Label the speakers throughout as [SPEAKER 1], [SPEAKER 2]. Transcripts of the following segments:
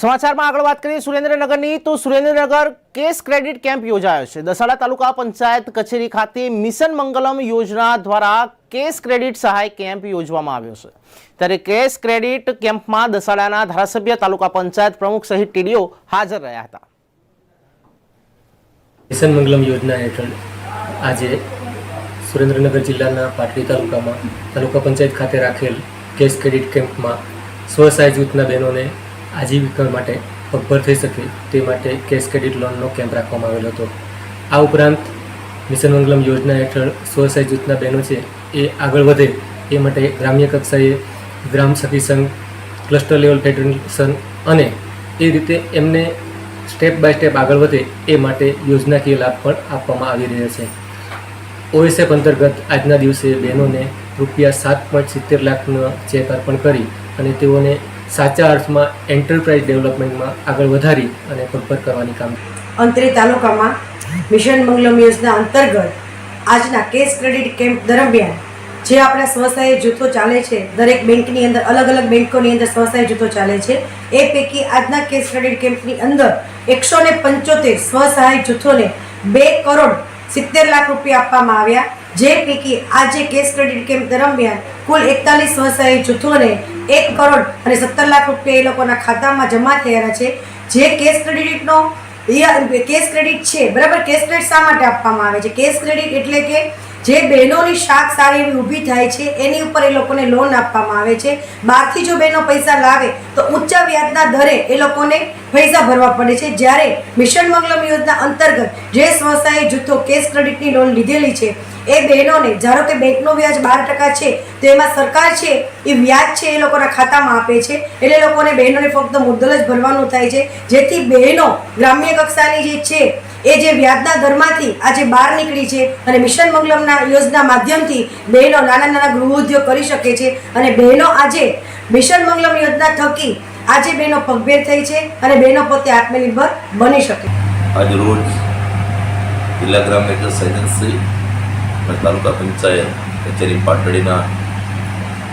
[SPEAKER 1] સમાચારમાં આગળ વાત કરીએ સુરેન્દ્રનગરની, તો સુરેન્દ્રનગર કેસ ક્રેડિટ કેમ્પ યોજાયો છે. દસાડા તાલુકા પંચાયત કચેરી ખાતે મિશન મંગલમ યોજના દ્વારા કેસ ક્રેડિટ સહાય કેમ્પ યોજવામાં આવ્યો છે. ત્યારે કેસ ક્રેડિટ કેમ્પમાં દસાડાના ધારાસભ્ય તાલુકા પંચાયત પ્રમુખ સહિત ટીડીઓ હાજર રહ્યા હતા.
[SPEAKER 2] મિશન મંગલમ યોજના હેઠળ આજે સુરેન્દ્રનગર જિલ્લાના પાટડી તાલુકામાં તાલુકા પંચાયત ખાતે રાખેલ કેસ ક્રેડિટ કેમ્પમાં સ્વસહાય જૂથના બહેનોને આજીવિકા માટે પગભર થઈ શકે તે માટે કેશ ક્રેડિટ લોનનો કેમ્પ રાખવામાં આવેલો હતો. આ ઉપરાંત મિશન મંગલમ યોજના હેઠળ સ્વસહાય જૂથના બહેનો છે એ આગળ વધે એ માટે ગ્રામ્ય કક્ષાએ ગ્રામ સખી સંઘ ક્લસ્ટર લેવલ ફેડરેશન અને એ રીતે એમને સ્ટેપ બાય સ્ટેપ આગળ વધે એ માટે યોજનાકીય લાભ પણ આપવામાં આવી રહ્યા છે. ઓએસએફ અંતર્ગત આજના દિવસે બહેનોને રૂપિયા સાત પોઈન્ટ સિત્તેર લાખનો ચેક અર્પણ કરી અને તેઓને સાચા અર્થમાં એન્ટરપ્રાઇઝ ડેવલપમેન્ટમાં આગળ વધારી અને પગભર કરવાની કામ.
[SPEAKER 3] અંતરે તાલુકામાં મિશન મંગલમ યોજના અંતર્ગત આજના કેશ ક્રેડિટ કેમ્પ દરમિયાન જે આપણા સ્વસહાય જૂથો ચાલે છે, દરેક બેંકની અંદર અલગ અલગ બેંકોની અંદર સ્વસહાય જૂથો ચાલે છે, એ પૈકી આજના કેસ ક્રેડિટ કેમ્પની અંદર એકસો ને પંચોતેર સ્વસહાય જૂથોને બે કરોડ સિત્તેર લાખ રૂપિયા આપવામાં આવ્યા. જે પૈકી આજે કેસ ક્રેડિટ કેમ્પ દરમિયાન કુલ એકતાલીસ સ્વસહાય જૂથોને એક કરોડ અને સત્તર લાખ રૂપિયા એ લોકોના ખાતામાં જમા થયેલા છે. જે કેસ ક્રેડિટનો કેસ ક્રેડિટ છે, બરાબર? કેસ ક્રેડિટ શા માટે આપવામાં આવે છે? કેસ ક્રેડિટ એટલે કે જે બહેનોની શાક સારી એવી ઊભી થાય છે, એની ઉપર એ લોકોને લોન આપવામાં આવે છે. બહારથી જો બહેનો પૈસા લાવે, તો ઊંચા વ્યાજના દરે એ લોકોને પૈસા ભરવા પડે છે. જ્યારે મિશન મંગલમ યોજના અંતર્ગત જે સંસ્થાએ જૂથો કેશ ક્રેડિટની લોન લીધેલી છે, એ બહેનોને ધારો કે બેંકનો વ્યાજ બાર ટકા છે, તો એમાં સરકાર છે, એ વ્યાજ છે એ લોકોના ખાતામાં આપે છે. એટલે લોકોને બહેનોને ફક્ત મુદ્દલ જ ભરવાનું થાય છે. જેથી બહેનો ગ્રામ્ય કક્ષાની જે છે એ જે વ્યાજના દરમાંથી આજે બહાર નીકળી છે અને મિશન મંગલમના યોજના માધ્યમથી બહેનો નાના નાના ગૃહ ઉદ્યોગ કરી શકે છે અને બહેનો આજે મિશન મંગલમ યોજના થકી આજે બહેનો પગભેર થઈ છે અને બહેનો પોતે આત્મનિર્ભર બની શકે.
[SPEAKER 4] આજ રોજ જિલ્લા ગ્રામ વિકાસ એજન્સી તાલુકા પંચાયત કચેરી પાટડીના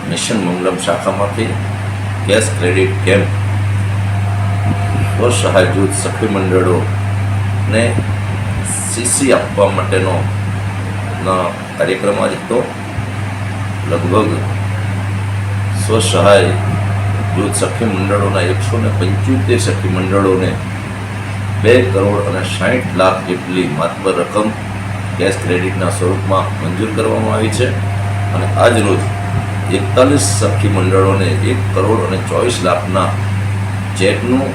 [SPEAKER 4] મિશન મંગલમ શાખામાંથી ગેસ ક્રેડિટ કેમ્પ સ્વસહાય જૂથ સખી મંડળોને સીસી આપવા માટેનો ના કાર્યક્રમ આજે તો લગભગ સ્વસહાય જૂથ સખી મંડળોના એકસો ને પંચોતેર સખી મંડળોને બે કરોડ અને સાઠ લાખ જેટલી માત્ર રકમ કેશ ક્રેડિટના સ્વરૂપમાં મંજૂર કરવામાં આવી છે. અને આજરોજ એકતાલીસ સખી મંડળોને એક કરોડ અને ચોવીસ લાખના ચેકનું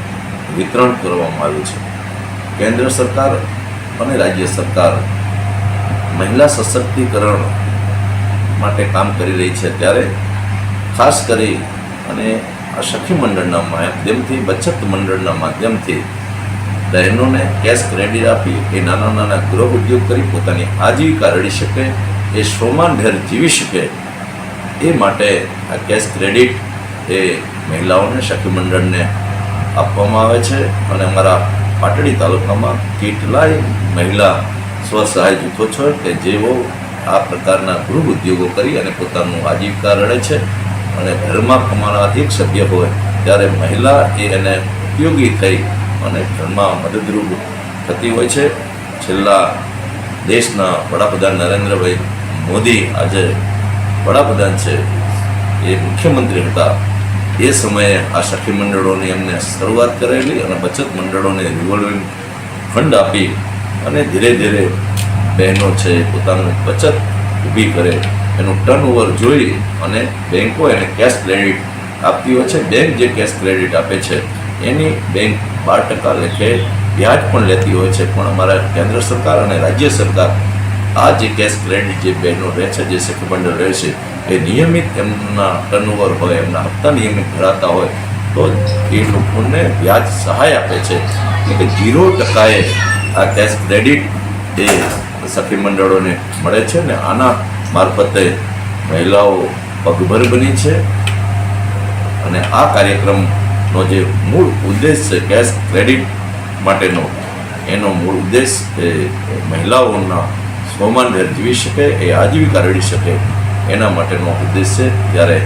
[SPEAKER 4] વિતરણ કરવામાં આવ્યું છે. કેન્દ્ર સરકાર અને રાજ્ય સરકાર મહિલા સશક્તિકરણ માટે કામ કરી રહી છે ત્યારે ખાસ કરી અને આ સખી મંડળના માધ્યમથી, બચત મંડળના માધ્યમથી બહેનોને કેશ ક્રેડિટ આપી એ નાના નાના ગૃહ ઉદ્યોગ કરી પોતાની આજીવિકા રડી શકે, એ સ્વમાનભેર જીવી શકે એ માટે આ કેશ ક્રેડિટ એ મહિલાઓને, સખી મંડળને આપવામાં આવે છે અને અમારા પાટડી તાલુકામાં કેટલાય મહિલા સ્વસહાય જૂથો છે કે જેઓ આ પ્રકારના ગૃહ ઉદ્યોગો કરી અને પોતાનું આજીવિકા રડે છે અને ઘરમાં કમાનાર એક સભ્ય હોય, ત્યારે મહિલા એ એને ઉપયોગી થઈ અને ઘરમાં મદદરૂપ થતી હોય છે. છેલ્લા દેશના વડાપ્રધાન નરેન્દ્રભાઈ મોદી આજે વડાપ્રધાન છે. એ મુખ્યમંત્રી હતા. એ સમયે આ સખી મંડળોની એમને શરૂઆત કરેલી અને બચત મંડળોને રિવોલ્વિંગ ફંડ આપી અને ધીરે ધીરે બહેનો છે પોતાનું બચત ઊભી કરે, એનું ટર્ન ઓવર જોઈ અને બેંકો એને કેશ ક્રેડિટ આપતી હોય છે. બેંક જે કેશ ક્રેડિટ આપે છે, એની બેંક બાર ટકા લેખે વ્યાજ પણ લેતી હોય છે. પણ અમારા કેન્દ્ર સરકાર અને રાજ્ય સરકાર આ જે કેશ ક્રેડિટ જે બહેનો રહે છે, જે સખી મંડળ રહે છે એ નિયમિત એમના ટર્નઓવર હોય, એમના હપ્તા નિયમિત ભરાતા હોય, તો એ લોકોને વ્યાજ સહાય આપે છે. એટલે કે ઝીરો ટકાએ આ કેશ ક્રેડિટ એ સખી મંડળોને મળે છે ને આના મારફતે મહિલાઓ પગભર બની છે. અને આ કાર્યક્રમનો જે મૂળ ઉદ્દેશ છે કેશ ક્રેડિટ માટેનો, એનો મૂળ ઉદ્દેશ એ મહિલાઓના સ્વમાનભેર જીવી શકે, એ આજીવિકા રેડી શકે. એના માટેનો ઉદ્દેશ છે ત્યારે